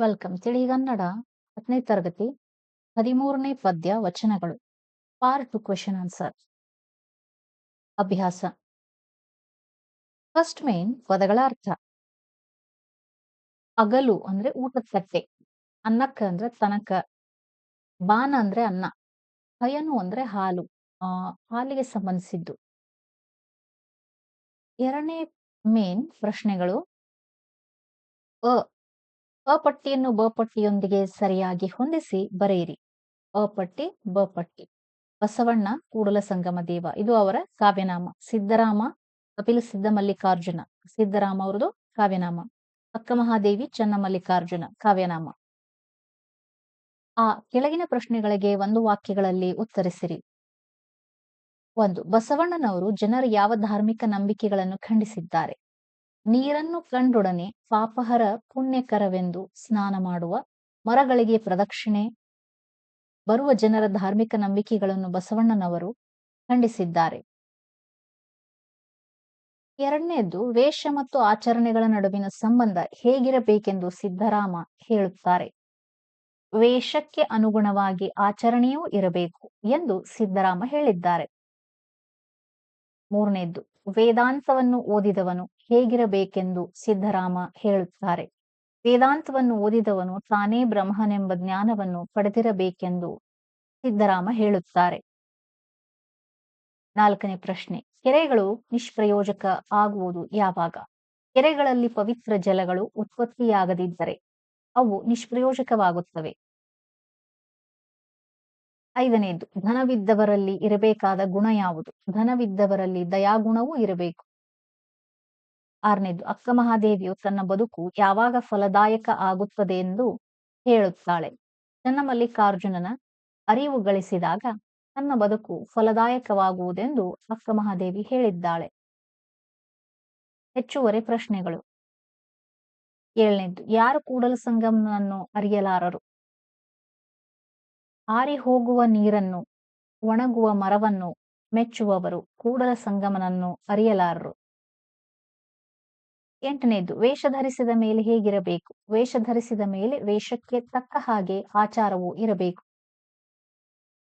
Welcome. ತಿಳಿಗನ್ನಡ ಹತ್ತನೇ ತರಗತಿ ಹದಿಮೂರನೇ ಪದ್ಯ ವಚನಗಳು. ಪಾರ್ಟ್ ಟು ಕ್ವೆಶನ್ ಆನ್ಸರ್ ಅಭ್ಯಾಸ. ಫಸ್ಟ್ ಮೇನ್ ಪದಗಳ ಅರ್ಥ. ಅಗಲು ಅಂದ್ರೆ ಊಟದ ತಟ್ಟೆ ಅನ್ನಕ್ಕ ಅಂದ್ರೆ ತನಕ. ಬಾನ ಅಂದ್ರೆ ಅನ್ನ. ಹಯನು ಅಂದ್ರೆ ಹಾಲು. ಹಾಲಿಗೆ ಸಂಬಂಧಿಸಿದ್ದು. ಎರಡನೇ ಮೇನ್ ಪ್ರಶ್ನೆಗಳು. ಅ ಅ ಪಟ್ಟಿಯನ್ನು ಬ ಪಟ್ಟಿಯೊಂದಿಗೆ ಸರಿಯಾಗಿ ಹೊಂದಿಸಿ ಬರೆಯಿರಿ. ಅ ಪಟ್ಟಿ ಬ ಪಟ್ಟಿ ಬಸವಣ್ಣ ಕೂಡಲ ಸಂಗಮ ದೇವ. ಇದು ಅವರ ಕಾವ್ಯನಾಮ. ಸಿದ್ದರಾಮ, ಕಪಿಲ ಸಿದ್ಧ ಮಲ್ಲಿಕಾರ್ಜುನ ಸಿದ್ದರಾಮ ಅವರದು ಕಾವ್ಯನಾಮ. ಅಕ್ಕ ಮಹಾದೇವಿ ಚನ್ನ ಮಲ್ಲಿಕಾರ್ಜುನ ಕಾವ್ಯನಾಮ. ಆ ಕೆಳಗಿನ ಪ್ರಶ್ನೆಗಳಿಗೆ ಒಂದು ವಾಕ್ಯಗಳಲ್ಲಿ ಉತ್ತರಿಸಿರಿ. ಒಂದು, ಬಸವಣ್ಣನವರು ಜನರು ಯಾವ ಧಾರ್ಮಿಕ ನಂಬಿಕೆಗಳನ್ನು ಖಂಡಿಸಿದ್ದಾರೆ? ನೀರನ್ನು ಕಂಡೊಡನೆ ಪಾಪಹರ ಪುಣ್ಯಕರವೆಂದು ಸ್ನಾನ ಮಾಡುವ ಮರಗಳಿಗೆ ಪ್ರದಕ್ಷಿಣೆ. ಬರುವ ಜನರ ಧಾರ್ಮಿಕ ನಂಬಿಕೆಗಳನ್ನು ಬಸವಣ್ಣನವರು ಖಂಡಿಸಿದ್ದಾರೆ. ಎರಡನೇದ್ದು ವೇಷ ಮತ್ತು ಆಚರಣೆಗಳ ನಡುವಿನ ಸಂಬಂಧ ಹೇಗಿರಬೇಕೆಂದು ಸಿದ್ದರಾಮ ಹೇಳುತ್ತಾರೆ. ವೇಷಕ್ಕೆ ಅನುಗುಣವಾಗಿ ಆಚರಣೆಯೂ ಇರಬೇಕು ಎಂದು ಸಿದ್ದರಾಮ ಹೇಳಿದ್ದಾರೆ. ಮೂರನೇದ್ದು ವೇದಾಂತವನ್ನು ಓದಿದವನು ಹೇಗಿರಬೇಕೆಂದು ಸಿದ್ಧರಾಮ ಹೇಳುತ್ತಾರೆ. ವೇದಾಂತವನ್ನು ಓದಿದವನು ತಾನೇ ಬ್ರಹ್ಮನೆಂಬ ಜ್ಞಾನವನ್ನು ಪಡೆದಿರಬೇಕೆಂದು ಸಿದ್ಧರಾಮ ಹೇಳುತ್ತಾರೆ. ನಾಲ್ಕನೇ ಪ್ರಶ್ನೆ, ಕೆರೆಗಳು ನಿಷ್ಪ್ರಯೋಜಕ ಆಗುವುದು ಯಾವಾಗ? ಕೆರೆಗಳಲ್ಲಿ ಪವಿತ್ರ ಜಲಗಳು ಉತ್ಪತ್ತಿಯಾಗದಿದ್ದರೆ ಅವು ನಿಷ್ಪ್ರಯೋಜಕವಾಗುತ್ತವೆ. ಐದನೇದು, ಧನವಿದ್ದವರಲ್ಲಿ ಇರಬೇಕಾದ ಗುಣ ಯಾವುದು? ಧನವಿದ್ದವರಲ್ಲಿ ದಯಾಗುಣವೂ ಇರಬೇಕು. ಆರನೇದು, ಅಕ್ಕ ಮಹಾದೇವಿಯು ತನ್ನ ಬದುಕು ಯಾವಾಗ ಫಲದಾಯಕ ಆಗುತ್ತದೆ ಎಂದು ಹೇಳುತ್ತಾಳೆ. ಚನ್ನಮಲ್ಲಿಕಾರ್ಜುನನ ಅರಿವು ಗಳಿಸಿದಾಗ ತನ್ನ ಬದುಕು ಫಲದಾಯಕವಾಗುವುದೆಂದು ಅಕ್ಕ ಮಹಾದೇವಿ ಹೇಳಿದ್ದಾಳೆ. ಹೆಚ್ಚುವರಿ ಪ್ರಶ್ನೆಗಳು. ಏಳನೇದು, ಯಾರು ಕೂಡಲ ಸಂಗಮನನ್ನು ಅರಿಯಲಾರರು? ಆರಿ ಹೋಗುವ ನೀರನ್ನು, ಒಣಗುವ ಮರವನ್ನು ಮೆಚ್ಚುವವರು ಕೂಡಲ ಸಂಗಮನನ್ನು ಅರಿಯಲಾರರು. ಎಂಟನೇದು, ವೇಷ ಧರಿಸಿದ ಮೇಲೆ ಹೇಗಿರಬೇಕು? ವೇಷ ಧರಿಸಿದ ಮೇಲೆ ವೇಷಕ್ಕೆ ತಕ್ಕ ಹಾಗೆ ಆಚಾರವು ಇರಬೇಕು.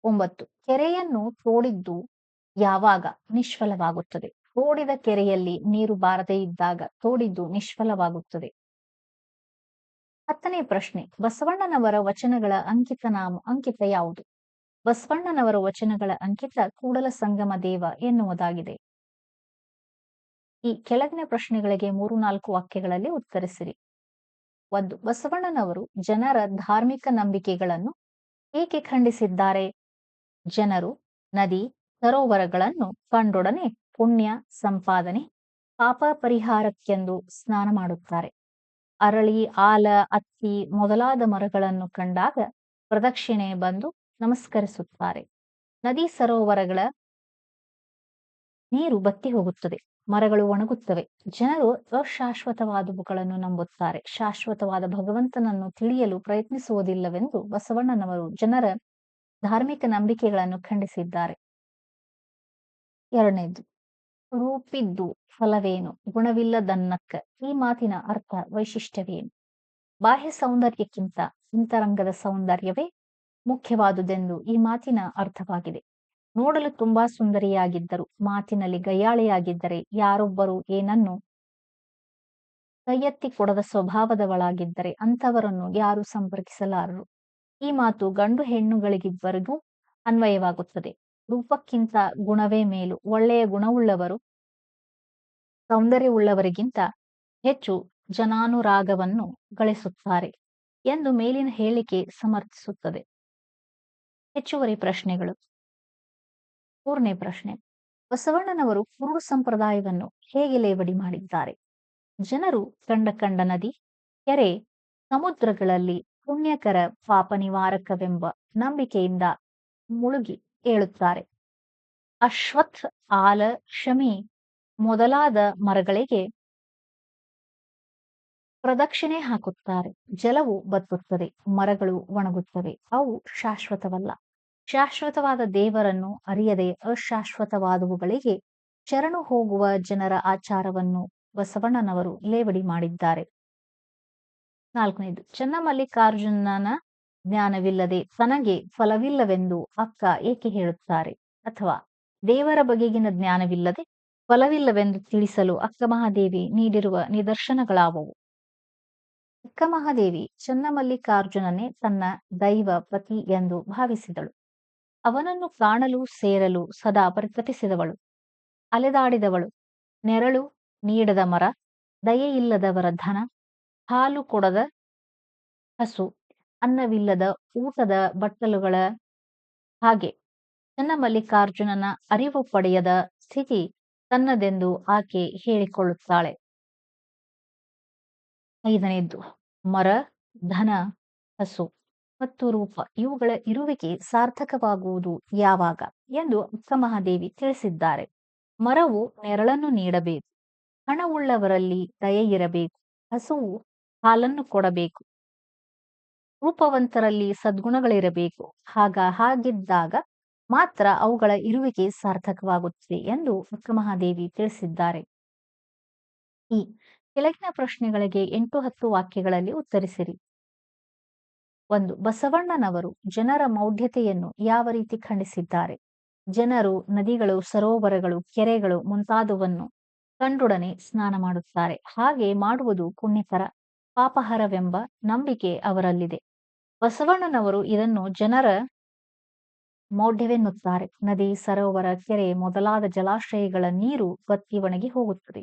ಒಂಬತ್ತು, ಕೆರೆಯನ್ನು ತೋಡಿದ್ದು ಯಾವಾಗ? ನಿಷ್ಫಲವಾಗುತ್ತದೆ. ತೋಡಿದ ಕೆರೆಯಲ್ಲಿ ನೀರು ಬಾರದೇ ಇದ್ದಾಗ ತೋಡಿದ್ದು ನಿಷ್ಫಲವಾಗುತ್ತದೆ. ಹತ್ತನೇ ಪ್ರಶ್ನೆ, ಬಸವಣ್ಣನವರ ವಚನಗಳ ಅಂಕಿತ ನಾಮ, ಅಂಕಿತ ಯಾವುದು? ಬಸವಣ್ಣನವರ ವಚನಗಳ ಅಂಕಿತ ಕೂಡಲ ಸಂಗಮ ದೇವ ಎನ್ನುವುದಾಗಿದೆ. ಈ ಕೆಳಗಿನ ಪ್ರಶ್ನೆಗಳಿಗೆ ಮೂರು ನಾಲ್ಕು ವಾಕ್ಯಗಳಲ್ಲಿ ಉತ್ತರಿಸಿರಿ. ಒಂದು, ಬಸವಣ್ಣನವರು ಜನರ ಧಾರ್ಮಿಕ ನಂಬಿಕೆಗಳನ್ನು ಏಕೆ ಖಂಡಿಸಿದ್ದಾರೆ? ಜನರು, ನದಿ, ಸರೋವರಗಳನ್ನು ಕಂಡೊಡನೆ ಪುಣ್ಯ, ಸಂಪಾದನೆ, ಪಾಪ ಪರಿಹಾರಕ್ಕೆಂದು ಸ್ನಾನ ಮಾಡುತ್ತಾರೆ. ಅರಳಿ, ಆಲ, ಅತ್ತಿ ಮೊದಲಾದ ಮರಗಳನ್ನು ಕಂಡಾಗ ಪ್ರದಕ್ಷಿಣೆ ಬಂದು ನಮಸ್ಕರಿಸುತ್ತಾರೆ. ನದಿ, ಸರೋವರಗಳ ನೀರು ಬತ್ತಿ ಹೋಗುತ್ತದೆ. ಮರಗಳು ಒಣಗುತ್ತವೆ. ಜನರು ಅಶಾಶ್ವತವಾದವುಗಳನ್ನು ನಂಬುತ್ತಾರೆ. ಶಾಶ್ವತವಾದ ಭಗವಂತನನ್ನು ತಿಳಿಯಲು ಪ್ರಯತ್ನಿಸುವುದಿಲ್ಲವೆಂದು ಬಸವಣ್ಣನವರು ಜನರ ಧಾರ್ಮಿಕ ನಂಬಿಕೆಗಳನ್ನು ಖಂಡಿಸಿದ್ದಾರೆ. ಎರಡನೇದು, ರೂಪಿದ್ದು ಫಲವೇನು? ಗುಣವಿಲ್ಲದನ್ನಕ್ಕ. ಈ ಮಾತಿನ ಅರ್ಥ, ವೈಶಿಷ್ಟ್ಯವೇನು? ಬಾಹ್ಯ ಸೌಂದರ್ಯಕ್ಕಿಂತ ಅಂತರಂಗದ ಸೌಂದರ್ಯವೇ ಮುಖ್ಯವಾದುದೆಂದು ಈ ಮಾತಿನ ಅರ್ಥವಾಗಿದೆ. ನೋಡಲು ತುಂಬಾ ಸುಂದರಿಯಾಗಿದ್ದರು. ಮಾತಿನಲ್ಲಿ ಗಯ್ಯಾಳಿಯಾಗಿದ್ದರೆ ಯಾರೊಬ್ಬರು ಏನನ್ನು ಕೈಯೆತ್ತಿ ಕೊಡದ ಸ್ವಭಾವದವಳಾಗಿದ್ದರೆ ಅಂಥವರನ್ನು ಯಾರು ಸಂಪರ್ಕಿಸಲಾರರು. ಈ ಮಾತು ಗಂಡು ಹೆಣ್ಣುಗಳಿಗಿಬ್ಬರಿಗೂ ಅನ್ವಯವಾಗುತ್ತದೆ. ರೂಪಕ್ಕಿಂತ ಗುಣವೇ ಮೇಲು. ಒಳ್ಳೆಯ ಗುಣವುಳ್ಳವರು, ಸೌಂದರ್ಯವುಳ್ಳವರಿಗಿಂತ ಹೆಚ್ಚು ಜನಾನುರಾಗವನ್ನು ಗಳಿಸುತ್ತಾರೆ ಎಂದು ಮೇಲಿನ ಹೇಳಿಕೆ ಸಮರ್ಥಿಸುತ್ತದೆ. ಹೆಚ್ಚುವರಿ ಪ್ರಶ್ನೆಗಳು. ಮೂರನೇ ಪ್ರಶ್ನೆ. ಬಸವಣ್ಣನವರು ಕುರುಡು ಸಂಪ್ರದಾಯವನ್ನು ಹೇಗೆ ಲೇವಡಿ ಮಾಡಿದ್ದಾರೆ? ಜನರು ಕಂಡ ಕಂಡ ನದಿ, ಕೆರೆ, ಸಮುದ್ರಗಳಲ್ಲಿ ಪುಣ್ಯಕರ ಪಾಪ ನಿವಾರಕವೆಂಬ ನಂಬಿಕೆಯಿಂದ ಮುಳುಗಿ ಏಳುತ್ತಾರೆ. ಅಶ್ವತ್ ಆಲ ಶಮಿ ಮೊದಲಾದ ಮರಗಳಿಗೆ ಪ್ರದಕ್ಷಿಣೆ ಹಾಕುತ್ತಾರೆ. ಜಲವು ಬತ್ತುತ್ತದೆ, ಮರಗಳು ಒಣಗುತ್ತವೆ. ಅವು ಶಾಶ್ವತವಲ್ಲ. ಶಾಶ್ವತವಾದ ದೇವರನ್ನು ಅರಿಯದೆ ಅಶಾಶ್ವತವಾದವುಗಳಿಗೆ ಶರಣು ಹೋಗುವ ಜನರ ಆಚಾರವನ್ನು ಬಸವಣ್ಣನವರು ಲೇವಡಿ ಮಾಡಿದ್ದಾರೆ. ನಾಲ್ಕನೇದು, ಚನ್ನಮಲ್ಲಿಕಾರ್ಜುನನ ಜ್ಞಾನವಿಲ್ಲದೆ ತನಗೆ ಫಲವಿಲ್ಲವೆಂದು ಅಕ್ಕ ಏಕೆ ಹೇಳುತ್ತಾರೆ? ಅಥವಾ ದೇವರ ಬಗೆಗಿನ ಜ್ಞಾನವಿಲ್ಲದೆ ಫಲವಿಲ್ಲವೆಂದು ತಿಳಿಸಲು ಅಕ್ಕ ಮಹಾದೇವಿ ನೀಡಿರುವ ನಿದರ್ಶನಗಳಾವವು? ಅಕ್ಕ ಮಹಾದೇವಿ ಚನ್ನಮಲ್ಲಿಕಾರ್ಜುನನೇ ತನ್ನ ದೈವ ಪತಿ ಎಂದು ಭಾವಿಸಿದಳು. ಅವನನ್ನು ಕಾಣಲು, ಸೇರಲು ಸದಾ ಪರಿತಪಿಸಿದವಳು ಅಲೆದಾಡಿದವಳು. ನೆರಳು ನೀಡದ ಮರ, ದಯೆಯಿಲ್ಲದವರ ಧನ, ಹಾಲು ಕೊಡದ ಹಸು, ಅನ್ನವಿಲ್ಲದ ಊಟದ ಬಟ್ಟಲುಗಳ ಹಾಗೆ. ಚನ್ನಮಲ್ಲಿಕಾರ್ಜುನನ ಅರಿವು ಪಡೆಯದ ಸ್ಥಿತಿ ತನ್ನದೆಂದು ಆಕೆ ಹೇಳಿಕೊಳ್ಳುತ್ತಾಳೆ. ಐದನೇದ್ದು, ಮರ, ಧನ, ಹಸು. ಮತ್ತು ರೂಪ ಇವುಗಳ ಇರುವಿಕೆ ಸಾರ್ಥಕವಾಗುವುದು ಯಾವಾಗ ಎಂದು ಅಕ್ಕಮಹಾದೇವಿ ತಿಳಿಸಿದ್ದಾರೆ. ಮರವು ನೆರಳನ್ನು ನೀಡಬೇಕು. ಹಣವುಳ್ಳವರಲ್ಲಿ ದಯೆ ಇರಬೇಕು ಹಸುವು ಹಾಲನ್ನು ಕೊಡಬೇಕು. ರೂಪವಂತರಲ್ಲಿ ಸದ್ಗುಣಗಳಿರಬೇಕು. ಹಾಗ ಹಾಗಿದ್ದಾಗ ಮಾತ್ರ ಅವುಗಳ ಇರುವಿಕೆ ಸಾರ್ಥಕವಾಗುತ್ತದೆ ಎಂದು ಅಕ್ಕಮಹಾದೇವಿ ತಿಳಿಸಿದ್ದಾರೆ. ಈ ಕೆಳಗಿನ ಪ್ರಶ್ನೆಗಳಿಗೆ ಎಂಟು ಹತ್ತು ವಾಕ್ಯಗಳಲ್ಲಿ ಉತ್ತರಿಸಿರಿ. ಒಂದು ಬಸವಣ್ಣನವರು ಜನರ ಮೌಢ್ಯತೆಯನ್ನು ಯಾವ ರೀತಿ ಖಂಡಿಸಿದ್ದಾರೆ? ಜನರು, ನದಿಗಳು, ಸರೋವರಗಳು, ಕೆರೆಗಳು ಮುಂತಾದವನ್ನು ಕಂಡೊಡನೆ ಸ್ನಾನ ಮಾಡುತ್ತಾರೆ. ಹಾಗೆ ಮಾಡುವುದು ಪುಣ್ಯಕರ ಪಾಪಹರವೆಂಬ ನಂಬಿಕೆ ಅವರಲ್ಲಿದೆ. ಬಸವಣ್ಣನವರು ಇದನ್ನು ಜನರ ಮೌಢ್ಯವೆನ್ನುತ್ತಾರೆ. ನದಿ, ಸರೋವರ, ಕೆರೆ ಮೊದಲಾದ ಜಲಾಶಯಗಳ ನೀರು ಬತ್ತಿ ಒಣಗಿ ಹೋಗುತ್ತದೆ,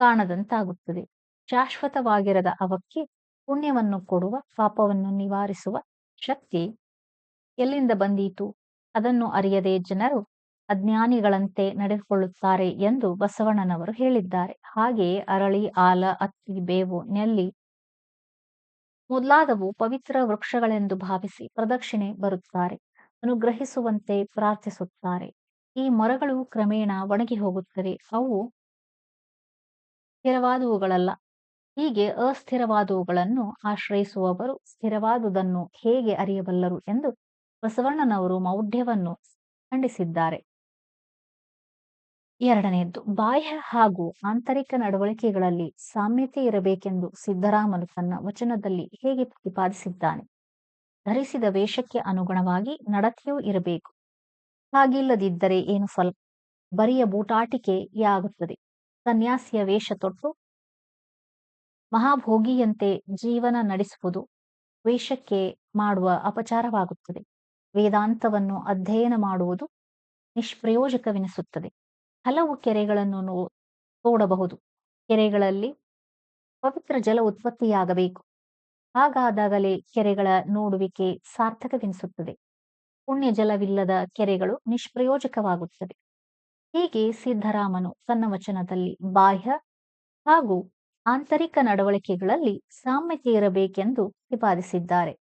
ಕಾಣದಂತಾಗುತ್ತದೆ. ಶಾಶ್ವತವಾಗಿರದ ಅವಕ್ಕೆ ಪುಣ್ಯವನ್ನು ಕೊಡುವ, ಪಾಪವನ್ನು ನಿವಾರಿಸುವ ಶಕ್ತಿ ಎಲ್ಲಿಂದ ಬಂದೀತು? ಅದನ್ನು ಅರಿಯದೆ ಜನರು ಅಜ್ಞಾನಿಗಳಂತೆ ನಡೆದುಕೊಳ್ಳುತ್ತಾರೆ ಎಂದು ಬಸವಣ್ಣನವರು ಹೇಳಿದ್ದಾರೆ. ಹಾಗೆಯೇ ಅರಳಿ, ಆಲ, ಅತ್ತಿ, ಬೇವು, ನೆಲ್ಲಿ ಮೊದಲಾದವು ಪವಿತ್ರ ವೃಕ್ಷಗಳೆಂದು ಭಾವಿಸಿ ಪ್ರದಕ್ಷಿಣೆ ಬರುತ್ತಾರೆ, ಅನುಗ್ರಹಿಸುವಂತೆ ಪ್ರಾರ್ಥಿಸುತ್ತಾರೆ. ಈ ಮರಗಳು ಕ್ರಮೇಣ ಒಣಗಿ ಹೋಗುತ್ತವೆ. ಅವು ಸ್ಥಿರವಾದವುಗಳಲ್ಲ ಹೀಗೆ ಅಸ್ಥಿರವಾದವುಗಳನ್ನು ಆಶ್ರಯಿಸುವವರು ಸ್ಥಿರವಾದುದನ್ನು ಹೇಗೆ ಅರಿಯಬಲ್ಲರು ಎಂದು ಬಸವಣ್ಣನವರು ಮೌಢ್ಯವನ್ನು ಖಂಡಿಸಿದ್ದಾರೆ. ಎರಡನೆಯದ್ದು, ಬಾಹ್ಯ ಹಾಗೂ ಆಂತರಿಕ ನಡವಳಿಕೆಗಳಲ್ಲಿ ಸಾಮ್ಯತೆ ಇರಬೇಕೆಂದು ಸಿದ್ದರಾಮನು ತನ್ನ ವಚನದಲ್ಲಿ ಹೇಗೆ ಪ್ರತಿಪಾದಿಸಿದ್ದಾನೆ? ಧರಿಸಿದ ವೇಷಕ್ಕೆ ಅನುಗುಣವಾಗಿ ನಡತೆಯೂ ಇರಬೇಕು. ಹಾಗಿಲ್ಲದಿದ್ದರೆ ಏನು ಫಲ? ಬರಿಯ ಬೂಟಾಟಿಕೆಯಾಗುತ್ತದೆ. ಸನ್ಯಾಸಿಯ ವೇಷ ತೊಟ್ಟು ಮಹಾಭೋಗಿಯಂತೆ ಜೀವನ ನಡೆಸುವುದು ವೇಷಕ್ಕೆ ಮಾಡುವ ಅಪಚಾರವಾಗುತ್ತದೆ. ವೇದಾಂತವನ್ನು ಅಧ್ಯಯನ ಮಾಡುವುದು ನಿಷ್ಪ್ರಯೋಜಕವೆನಿಸುತ್ತದೆ. ಹಲವು ಕೆರೆಗಳನ್ನು ತೋಡಬಹುದು ಕೆರೆಗಳಲ್ಲಿ ಪವಿತ್ರ ಜಲ ಉತ್ಪತ್ತಿಯಾಗಬೇಕು. ಹಾಗಾದಾಗಲೇ ಕೆರೆಗಳ ನೋಡುವಿಕೆ ಸಾರ್ಥಕವೆನಿಸುತ್ತದೆ. ಪುಣ್ಯ ಜಲವಿಲ್ಲದ ಕೆರೆಗಳು ನಿಷ್ಪ್ರಯೋಜಕವಾಗುತ್ತದೆ ಹೀಗೆ ಸಿದ್ದರಾಮನು ತನ್ನ ವಚನದಲ್ಲಿ ಬಾಹ್ಯ ಹಾಗೂ ಆಂತರಿಕ ನಡವಳಿಕೆಗಳಲ್ಲಿ ಸಾಮ್ಯತೆ ಇರಬೇಕೆಂದು ಪ್ರತಿಪಾದಿಸಿದ್ದಾರೆ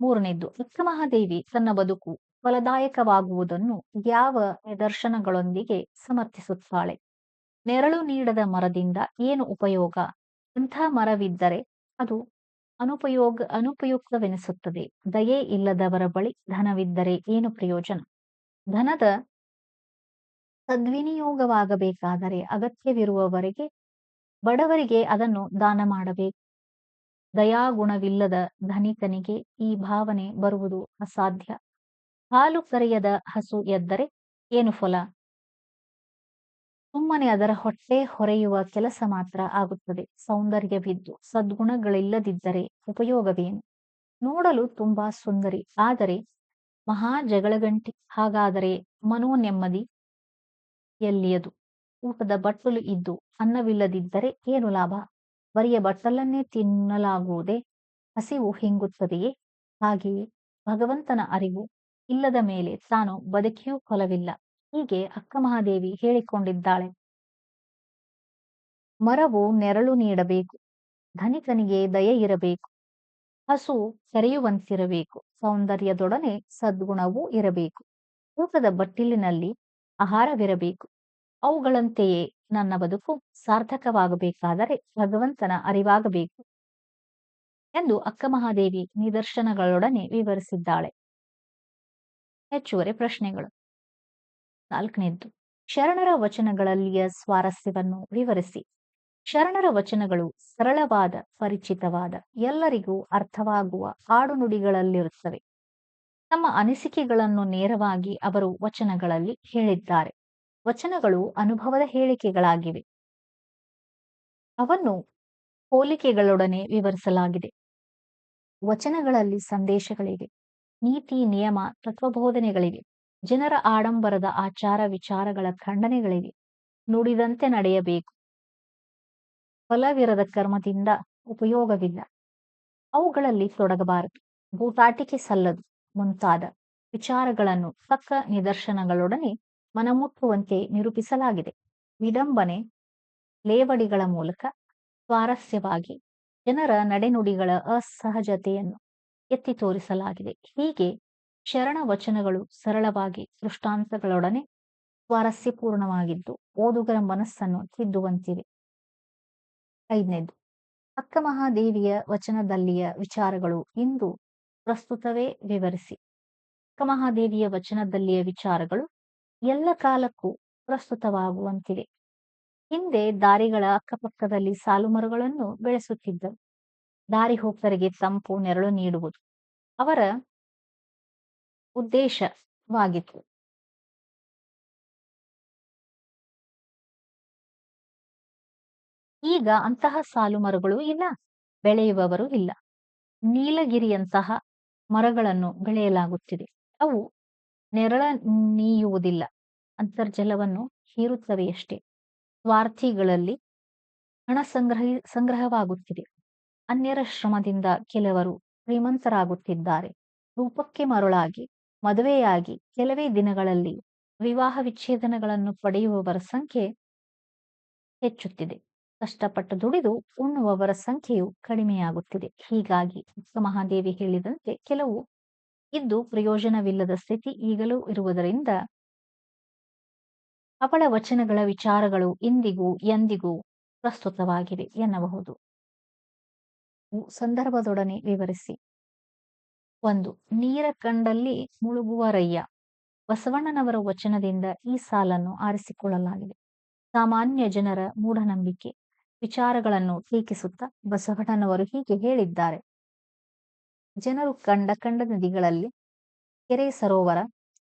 ಮೂರನೇದ್ದು ಅಕ್ಕಮಹಾದೇವಿ ತನ್ನ ಬದುಕು ಫಲದಾಯಕವಾಗುವುದನ್ನು ಯಾವ ನಿದರ್ಶನಗಳೊಂದಿಗೆ ಸಮರ್ಥಿಸುತ್ತಾಳೆ? ನೆರಳು ನೀಡದ ಮರದಿಂದ ಏನು ಉಪಯೋಗ? ಇಂಥ ಮರವಿದ್ದರೆ ಅದು ಅನುಪಯೋಗ, ಅನುಪಯುಕ್ತವೆನಿಸುತ್ತದೆ. ದಯೆ ಇಲ್ಲದವರ ಬಳಿ ಧನವಿದ್ದರೆ ಏನು ಪ್ರಯೋಜನ? ಧನದ ಸದ್ವಿನಿಯೋಗವಾಗಬೇಕಾದರೆ ಅಗತ್ಯವಿರುವವರೆಗೆ ಬಡವರಿಗೆ ಅದನ್ನು ದಾನ ಮಾಡಬೇಕು. ದಯಾಗುಣವಿಲ್ಲದ ಧನಿಕನಿಗೆ ಈ ಭಾವನೆ ಬರುವುದು ಅಸಾಧ್ಯ. ಹಾಲು ಕರೆಯದ ಹಸು ಎದ್ದರೆ ಏನು ಫಲ? ಸುಮ್ಮನೆ ಅದರ ಹೊಟ್ಟೆ ಹೊರೆಯುವ ಕೆಲಸ ಮಾತ್ರ ಆಗುತ್ತದೆ. ಸೌಂದರ್ಯವಿದ್ದು ಸದ್ಗುಣಗಳಿಲ್ಲದಿದ್ದರೆ ಉಪಯೋಗವೇನು? ನೋಡಲು ತುಂಬಾ ಸುಂದರಿ. ಆದರೆ ಮಹಾ ಜಗಳಗಂಟಿ ಹಾಗಾದರೆ ಮನೋ ನೆಮ್ಮದಿ ಎಲ್ಲಿಯದು? ಊಟದ ಬಟ್ಟಲು ಇದ್ದು ಅನ್ನವಿಲ್ಲದಿದ್ದರೆ ಏನು ಲಾಭ? ಬರಿಯ ಬಟ್ಟಲನ್ನೇ ತಿನ್ನಲಾಗುವುದೇ? ಹಸಿವು ಹಿಂಗುತ್ತದೆಯೇ? ಹಾಗೆಯೇ ಭಗವಂತನ ಅರಿವು ಇಲ್ಲದ ಮೇಲೆ ತಾನು ಬದುಕಿಯೂ ಕೊಲವಿಲ್ಲ. ಹೀಗೆ ಅಕ್ಕ ಮಹಾದೇವಿ ಹೇಳಿಕೊಂಡಿದ್ದಾಳೆ. ಮರವು ನೆರಳು ನೀಡಬೇಕು. ಧನಿಕನಿಗೆ ದಯೆ ಇರಬೇಕು. ಹಸು ಕರೆಯುವಂತಿರಬೇಕು ಸೌಂದರ್ಯದೊಡನೆ ಸದ್ಗುಣವೂ ಇರಬೇಕು. ಊಟದ ಬಟ್ಟಿಲಿನಲ್ಲಿ ಆಹಾರವಿರಬೇಕು. ಅವುಗಳಂತೆಯೇ ನನ್ನ ಬದುಕು ಸಾರ್ಥಕವಾಗಬೇಕಾದರೆ ಭಗವಂತನ ಅರಿವಾಗಬೇಕು ಎಂದು ಅಕ್ಕ ಮಹಾದೇವಿ ನಿದರ್ಶನಗಳೊಡನೆ ವಿವರಿಸಿದ್ದಾಳೆ. ಹೆಚ್ಚುವರಿ ಪ್ರಶ್ನೆಗಳು. ನಾಲ್ಕನೇದ್ದು, ಶರಣರ ವಚನಗಳಲ್ಲಿಯ ಸ್ವಾರಸ್ಯವನ್ನು ವಿವರಿಸಿ. ಶರಣರ ವಚನಗಳು ಸರಳವಾದ, ಪರಿಚಿತವಾದ, ಎಲ್ಲರಿಗೂ ಅರ್ಥವಾಗುವ ಆಡುನುಡಿಗಳಲ್ಲಿರುತ್ತವೆ. ತಮ್ಮ ಅನಿಸಿಕೆಗಳನ್ನು ನೇರವಾಗಿ ಅವರು ವಚನಗಳಲ್ಲಿ ಹೇಳಿದ್ದಾರೆ. ವಚನಗಳು ಅನುಭವದ ಹೇಳಿಕೆಗಳಾಗಿವೆ. ಅವನ್ನು ಹೋಲಿಕೆಗಳೊಡನೆ ವಿವರಿಸಲಾಗಿದೆ. ವಚನಗಳಲ್ಲಿ ಸಂದೇಶಗಳಿವೆ. ನೀತಿ, ನಿಯಮ, ತತ್ವಬೋಧನೆಗಳಿವೆ. ಜನರ ಆಡಂಬರದ ಆಚಾರ, ವಿಚಾರಗಳ ಖಂಡನೆಗಳಿವೆ. ನುಡಿದಂತೆ ನಡೆಯಬೇಕು. ಫಲವಿರದ ಕರ್ಮದಿಂದ ಉಪಯೋಗವಿಲ್ಲ. ಅವುಗಳಲ್ಲಿ ತೊಡಗಬಾರದು. ಭೂತಾಟಿಕೆ ಸಲ್ಲದು. ಮುಂತಾದ ವಿಚಾರಗಳನ್ನು ತಕ್ಕ ನಿದರ್ಶನಗಳೊಡನೆ ಮನಮುಟ್ಟುವಂತೆ ನಿರೂಪಿಸಲಾಗಿದೆ. ವಿಡಂಬನೆ, ಲೇವಡಿಗಳ ಮೂಲಕ ಸ್ವಾರಸ್ಯವಾಗಿ ಜನರ ನಡೆನುಡಿಗಳ ಅಸಹಜತೆಯನ್ನು ಎತ್ತಿ ತೋರಿಸಲಾಗಿದೆ. ಹೀಗೆ ಶರಣ ವಚನಗಳು ಸರಳವಾಗಿ ದೃಷ್ಟಾಂತಗಳೊಡನೆ ಸ್ವಾರಸ್ಯಪೂರ್ಣವಾಗಿದ್ದು, ಓದುಗರ ಮನಸ್ಸನ್ನು ತಿದ್ದುವಂತಿವೆ. ಐದನೇದು, ಅಕ್ಕ ಮಹಾದೇವಿಯ ವಚನದಲ್ಲಿಯ ವಿಚಾರಗಳು ಇಂದು ಪ್ರಸ್ತುತವೇ ವಿವರಿಸಿ. ಅಕ್ಕ ಮಹಾದೇವಿಯ ವಚನದಲ್ಲಿಯ ವಿಚಾರಗಳು ಎಲ್ಲ ಕಾಲಕ್ಕೂ ಪ್ರಸ್ತುತವಾಗುವಂತಿವೆ ಹಿಂದೆ ದಾರಿಗಳ ಅಕ್ಕಪಕ್ಕದಲ್ಲಿ ಸಾಲು ಮರಗಳನ್ನು ಬೆಳೆಸುತ್ತಿದ್ದರು. ದಾರಿ ಹೋಗ್ತರಿಗೆ ತಂಪು ನೆರಳು ನೀಡುವುದು ಅವರ ಉದ್ದೇಶವಾಗಿತ್ತು. ಈಗ ಅಂತಹ ಸಾಲು ಮರಗಳು ಇಲ್ಲ, ಬೆಳೆಯುವವರು ಇಲ್ಲ. ನೀಲಗಿರಿಯಂತಹ ಮರಗಳನ್ನು ಬೆಳೆಯಲಾಗುತ್ತಿದೆ. ಅವು ನೆರಳ ನೀಯುವುದಿಲ್ಲ. ಅಂತರ್ಜಲವನ್ನು ಹೀರುತ್ತವೆಯಷ್ಟೇ ಸ್ವಾರ್ಥಿಗಳಲ್ಲಿ ಹಣ ಸಂಗ್ರಹ, ಸಂಗ್ರಹವಾಗುತ್ತಿದೆ. ಅನ್ಯರ ಶ್ರಮದಿಂದ ಕೆಲವರು ಶ್ರೀಮಂತರಾಗುತ್ತಿದ್ದಾರೆ. ರೂಪಕ್ಕೆ ಮರುಳಾಗಿ, ಮದುವೆಯಾಗಿ ಕೆಲವೇ ದಿನಗಳಲ್ಲಿ ವಿವಾಹ ವಿಚ್ಛೇದನಗಳನ್ನು ಪಡೆಯುವವರ ಸಂಖ್ಯೆ ಹೆಚ್ಚುತ್ತಿದೆ. ಕಷ್ಟಪಟ್ಟು ದುಡಿದು ಉಣ್ಣುವವರ ಸಂಖ್ಯೆಯು ಕಡಿಮೆಯಾಗುತ್ತಿದೆ. ಹೀಗಾಗಿ ಮಹಾದೇವಿ ಹೇಳಿದಂತೆ ಕೆಲವು ಇದ್ದು ಪ್ರಯೋಜನವಿಲ್ಲದ ಸ್ಥಿತಿ ಈಗಲೂ ಇರುವುದರಿಂದ ಅವಳ ವಚನಗಳ ವಿಚಾರಗಳು ಇಂದಿಗೂ ಎಂದಿಗೂ ಪ್ರಸ್ತುತವಾಗಿವೆ ಎನ್ನಬಹುದು. ಸಂದರ್ಭದೊಡನೆ ವಿವರಿಸಿ. ಒಂದು, ನೀರ ಕಂಡಲ್ಲಿ ಮುಳುಗುವ ರಯ್ಯ ಬಸವಣ್ಣನವರ ವಚನದಿಂದ ಈ ಸಾಲನ್ನು ಆರಿಸಿಕೊಳ್ಳಲಾಗಿದೆ. ಸಾಮಾನ್ಯ ಜನರ ಮೂಢನಂಬಿಕೆ. ವಿಚಾರಗಳನ್ನು ಟೀಕಿಸುತ್ತಾ ಬಸವಣ್ಣನವರು ಹೀಗೆ ಹೇಳಿದ್ದಾರೆ. ಜನರು ಕಂಡ ಕಂಡ ನದಿಗಳಲ್ಲಿ ಕೆರೆ ಸರೋವರ,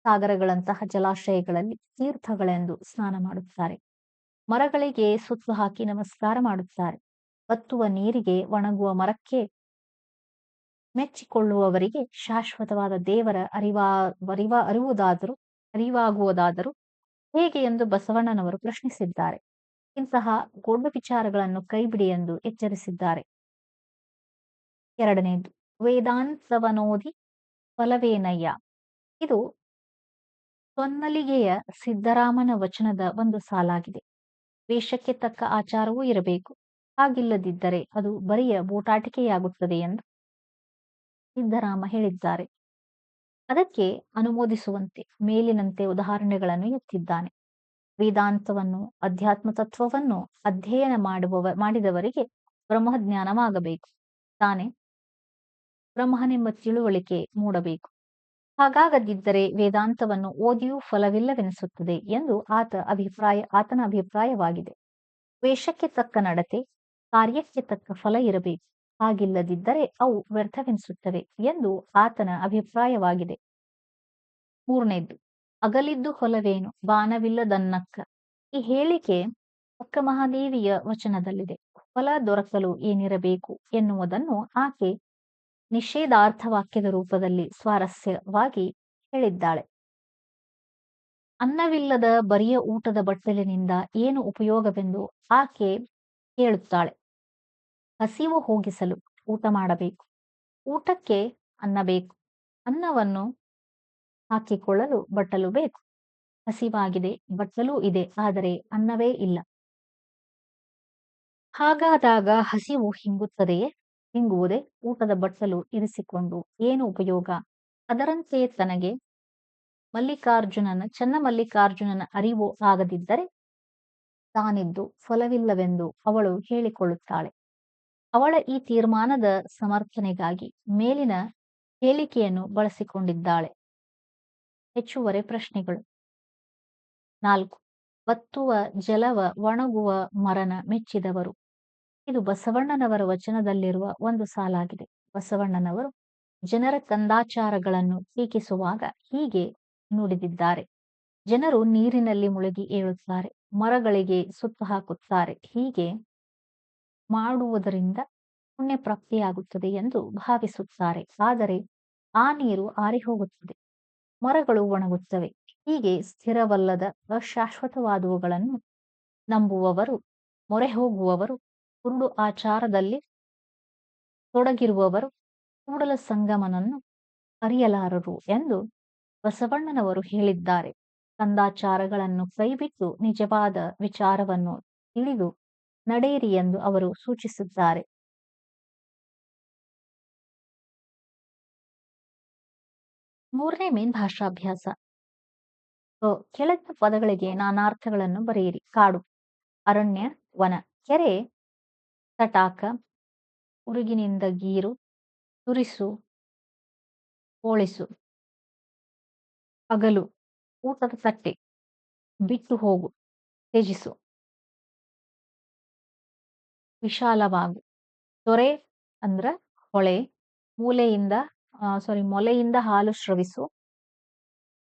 ಸಾಗರಗಳಂತಹ ಜಲಾಶಯಗಳಲ್ಲಿ ತೀರ್ಥಗಳೆಂದು ಸ್ನಾನ ಮಾಡುತ್ತಾರೆ. ಮರಗಳಿಗೆ ಸುತ್ತು ಹಾಕಿ ನಮಸ್ಕಾರ ಮಾಡುತ್ತಾರೆ. ಬತ್ತುವ ನೀರಿಗೆ ಒಣಗುವ ಮರಕ್ಕೆ ಮೆಚ್ಚಿಕೊಳ್ಳುವವರಿಗೆ ಶಾಶ್ವತವಾದ ದೇವರ ಅರಿವಾ, ಅರಿವ, ಅರಿವುದಾದರೂ, ಅರಿವಾಗುವುದಾದರೂ ಹೇಗೆ ಎಂದು ಬಸವಣ್ಣನವರು ಪ್ರಶ್ನಿಸಿದ್ದಾರೆ. ಇಂತಹ ಗೊಂಡು ವಿಚಾರಗಳನ್ನು ಕೈಬಿಡಿ ಎಂದು ಎಚ್ಚರಿಸಿದ್ದಾರೆ. ಎರಡನೇದು ವೇದಾಂತವನೋದಿ ಫಲವೇನಯ್ಯ? ಇದು ಸೊನ್ನಲಿಗೆಯ ಸಿದ್ದರಾಮನ ವಚನದ ಒಂದು ಸಾಲಾಗಿದೆ. ವೇಷಕ್ಕೆ ತಕ್ಕ ಆಚಾರವೂ ಇರಬೇಕು. ಹಾಗಿಲ್ಲದಿದ್ದರೆ ಅದು ಬರಿಯ ಬೋಟಾಟಿಕೆಯಾಗುತ್ತದೆ ಎಂದು ಸಿದ್ದರಾಮ ಹೇಳಿದ್ದಾರೆ. ಅದಕ್ಕೆ ಅನುಮೋದಿಸುವಂತೆ ಮೇಲಿನಂತೆ ಉದಾಹರಣೆಗಳನ್ನು ಎತ್ತಿದ್ದಾನೆ. ವೇದಾಂತವನ್ನು, ಅಧ್ಯಾತ್ಮ ತತ್ವವನ್ನು ಅಧ್ಯಯನ ಮಾಡುವವ, ಮಾಡಿದವರಿಗೆ ಬ್ರಹ್ಮಜ್ಞಾನವಾಗಬೇಕು. ತಾನೇ ಬ್ರಹ್ಮನೆಂಬ ತಿಳುವಳಿಕೆ ಮೂಡಬೇಕು. ಹಾಗಾಗದಿದ್ದರೆ ವೇದಾಂತವನ್ನು ಓದಿಯೂ ಫಲವಿಲ್ಲವೆನಿಸುತ್ತದೆ ಎಂದು ಆತ ಅಭಿಪ್ರಾಯ, ಆತನ ಅಭಿಪ್ರಾಯವಾಗಿದೆ. ವೇಷಕ್ಕೆ ತಕ್ಕ ನಡತೆ, ಕಾರ್ಯಕ್ಕೆ ತಕ್ಕ ಫಲ ಇರಬೇಕು. ಹಾಗಿಲ್ಲದಿದ್ದರೆ ಅವು ವ್ಯರ್ಥವೆನಿಸುತ್ತವೆ ಎಂದು ಆತನ ಅಭಿಪ್ರಾಯವಾಗಿದೆ. ಮೂರನೇದ್ದು ಅಗಲಿದ್ದು ಹೊಲವೇನು? ಬಾನವಿಲ್ಲದನ್ನಕ್ಕ. ಈ ಹೇಳಿಕೆ ಅಕ್ಕ ಮಹಾದೇವಿಯ ವಚನದಲ್ಲಿದೆ. ಫಲ ದೊರಕಲು ಏನಿರಬೇಕು ಎನ್ನುವುದನ್ನು ಆಕೆ ನಿಷೇಧಾರ್ಥ ವಾಕ್ಯದ ರೂಪದಲ್ಲಿ ಸ್ವಾರಸ್ಯವಾಗಿ ಹೇಳಿದ್ದಾಳೆ. ಅನ್ನವಿಲ್ಲದ ಬರಿಯ ಊಟದ ಬಟ್ಟಲಿನಿಂದ ಏನು ಉಪಯೋಗವೆಂದು ಆಕೆ ಹೇಳುತ್ತಾಳೆ. ಹಸಿವು ಹೋಗಿಸಲು ಊಟ ಮಾಡಬೇಕು. ಊಟಕ್ಕೆ ಅನ್ನ ಬೇಕು. ಅನ್ನವನ್ನು ಹಾಕಿಕೊಳ್ಳಲು ಬಟ್ಟಲು ಬೇಕು. ಹಸಿವಾಗಿದೆ, ಬಟ್ಟಲು ಇದೆ, ಆದರೆ ಅನ್ನವೇ ಇಲ್ಲ. ಹಾಗಾದಾಗ ಹಸಿವು ಹಿಂಗುತ್ತದೆಯೇ? ಹಿಂಗುವುದೇ ಊಟದ ಬಟ್ಟಲು ಇರಿಸಿಕೊಂಡು ಏನು ಉಪಯೋಗ? ಅದರಂತೆ ತನಗೆ ಮಲ್ಲಿಕಾರ್ಜುನನ, ಚನ್ನ ಮಲ್ಲಿಕಾರ್ಜುನನ ಅರಿವು ಆಗದಿದ್ದರೆ ತಾನಿದ್ದು ಫಲವಿಲ್ಲವೆಂದು ಅವಳು ಹೇಳಿಕೊಳ್ಳುತ್ತಾಳೆ. ಅವಳ ಈ ತೀರ್ಮಾನದ ಸಮರ್ಥನೆಗಾಗಿ ಮೇಲಿನ ಹೇಳಿಕೆಯನ್ನು ಬಳಸಿಕೊಂಡಿದ್ದಾಳೆ. ಹೆಚ್ಚುವರಿ ಪ್ರಶ್ನೆಗಳು. ನಾಲ್ಕು. ಬತ್ತುವ, ಜಲವ, ಒಣಗುವ ಮರನ ಮೆಚ್ಚಿದವರು. ಇದು ಬಸವಣ್ಣನವರ ವಚನದಲ್ಲಿರುವ ಒಂದು ಸಾಲಾಗಿದೆ. ಬಸವಣ್ಣನವರು ಜನರ ಕಂದಾಚಾರಗಳನ್ನು ಟೀಕಿಸುವಾಗ ಹೀಗೆ ನುಡಿದಿದ್ದಾರೆ. ಜನರು ನೀರಿನಲ್ಲಿ ಮುಳುಗಿ ಏಳುತ್ತಾರೆ, ಮರಗಳಿಗೆ ಸುತ್ತು ಹಾಕುತ್ತಾರೆ, ಹೀಗೆ ಮಾಡುವುದರಿಂದ ಪುಣ್ಯ ಪ್ರಾಪ್ತಿಯಾಗುತ್ತದೆ ಎಂದು ಭಾವಿಸುತ್ತಾರೆ. ಆದರೆ ಆ ನೀರು ಆರಿಹೋಗುತ್ತದೆ, ಮರಗಳು ಒಣಗುತ್ತವೆ, ಹೀಗೆ ಸ್ಥಿರವಲ್ಲದ ಅಶಾಶ್ವತವಾದವುಗಳನ್ನು ನಂಬುವವರು, ಮೊರೆ ಹೋಗುವವರು ಕುರುಡು ಆಚಾರದಲ್ಲಿ ತೊಡಗಿರುವವರು ಕೂಡಲ ಸಂಗಮನನ್ನು ಅರಿಯಲಾರರು ಎಂದು ಬಸವಣ್ಣನವರು ಹೇಳಿದ್ದಾರೆ. ಕಂದಾಚಾರಗಳನ್ನು ಕೈಬಿಟ್ಟು ನಿಜವಾದ ವಿಚಾರವನ್ನು ತಿಳಿದು ನಡೆಯಿರಿ ಎಂದು ಅವರು ಸೂಚಿಸಿದ್ದಾರೆ. ಮೂರನೇ ಮೇನ್ ಭಾಷಾಭ್ಯಾಸ ಕೆಳಗಿನ ಪದಗಳಿಗೆ ನಾನಾರ್ಥಗಳನ್ನು ಬರೆಯಿರಿ. ಕಾಡು, ಅರಣ್ಯ, ವನ, ಕೆರೆ ತಟಾಕ, ಉರುಗಿನಿಂದ ಗೀರು, ತುರಿಸು ಹೋಳಿಸು ಹಗಲು ಊಟದ ತಟ್ಟೆ, ಬಿಟ್ಟು ಹೋಗು, ತ್ಯಜಿಸು. ವಿಶಾಲವಾಗು. ತೊರೆ ಅಂದ್ರ ಹೊಳೆ, ಮೂಲೆಯಿಂದ ಸಾರಿ ಮೊಲೆಯಿಂದ ಹಾಲು ಶ್ರವಿಸು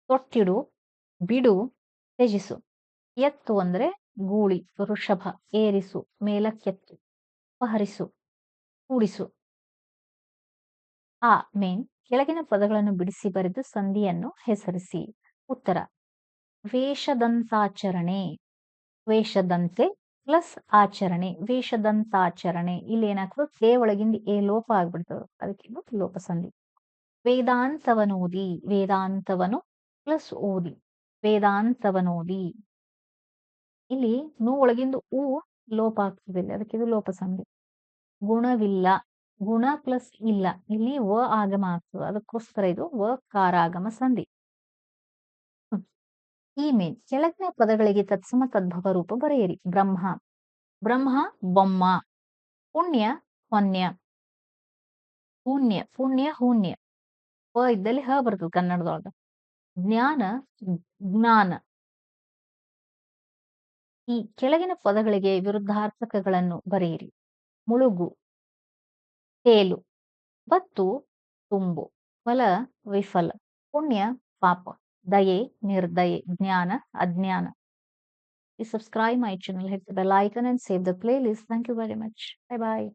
ತೊಟ್ಟಿಡು, ಬಿಡು, ತ್ಯಜಿಸು. ಎತ್ತು ಅಂದ್ರೆ ಗೂಳಿ, ವೃಷಭ, ಏರಿಸು, ಮೇಲಕ್ಕೆತ್ತು. ಅಪಹರಿಸು ಕೂಡಿಸು. ಆ ಮೇನ್ ಕೆಳಗಿನ ಪದಗಳನ್ನು ಬಿಡಿಸಿ ಬರೆದು ಸಂಧಿಯನ್ನು ಹೆಸರಿಸಿ. ಉತ್ತರ, ವೇಷದಂತಾಚರಣೆ. ವೇಷದಂತೆ ಪ್ಲಸ್ ಆಚರಣೆ, ವೇಷದಂತಾಚರಣೆ. ಇಲ್ಲಿ ಏನಾಗ್ತದೆ? ಕೇ ಒಳಗಿಂದ ಏ ಲೋಪ ಆಗ್ಬಿಡ್ತದೆ. ಅದಕ್ಕೆ ಲೋಪ ಸಂಧಿ. ವೇದಾಂತವನೋದಿ, ವೇದಾಂತವನು ಪ್ಲಸ್ ಓದಿ. ವೇದಾಂತವನೋದಿ. ಇಲ್ಲಿ ನೋ ಒಳಗಿಂದ ಊ ಲೋಪ ಆಗ್ತದೆ ಅದಕ್ಕೆ ಇದು ಲೋಪ ಸಂಧಿ ಗುಣವಿಲ್ಲ. ಗುಣ ಪ್ಲಸ್ ಇಲ್ಲ. ಇಲ್ಲಿ ವ ಆಗಮ ಆಗ್ತದೆ. ಅದಕ್ಕೋಸ್ಕರ ಇದು ವ ಕಾರಾಗಮ ಸಂಧಿ. ಈ ಮೇನ್ ಕೆಳಗಿನ ಪದಗಳಿಗೆ ತತ್ಸಮ ತದ್ಭವ ರೂಪ ಬರೆಯಿರಿ. ಬ್ರಹ್ಮ. ಬ್ರಹ್ಮ, ಬೊಮ್ಮ. ಪುಣ್ಯ ಹೊನ್ಯ ಪುಣ್ಯ ಪುಣ್ಯ, ಹೂನ್ಯ. ವ ಇದ್ದಲ್ಲಿ ಹ ಬರ್ತದೆ ಕನ್ನಡದೊಳಗ. ಜ್ಞಾನ ಜ್ಞಾನ. ಈ ಕೆಳಗಿನ ಪದಗಳಿಗೆ ವಿರುದ್ಧಾರ್ಥಕಗಳನ್ನು ಬರೆಯಿರಿ. ಮುಳುಗು, ತೇಲು ಮತ್ತು ತುಂಬು, ಫಲ, ವಿಫಲ, ಪುಣ್ಯ, ಪಾಪ, ದಯೆ, ನಿರ್ದಯೆ, ಜ್ಞಾನ, ಅಜ್ಞಾನ. Subscribe my channel hit bell icon and save the playlist thank you very much bye bye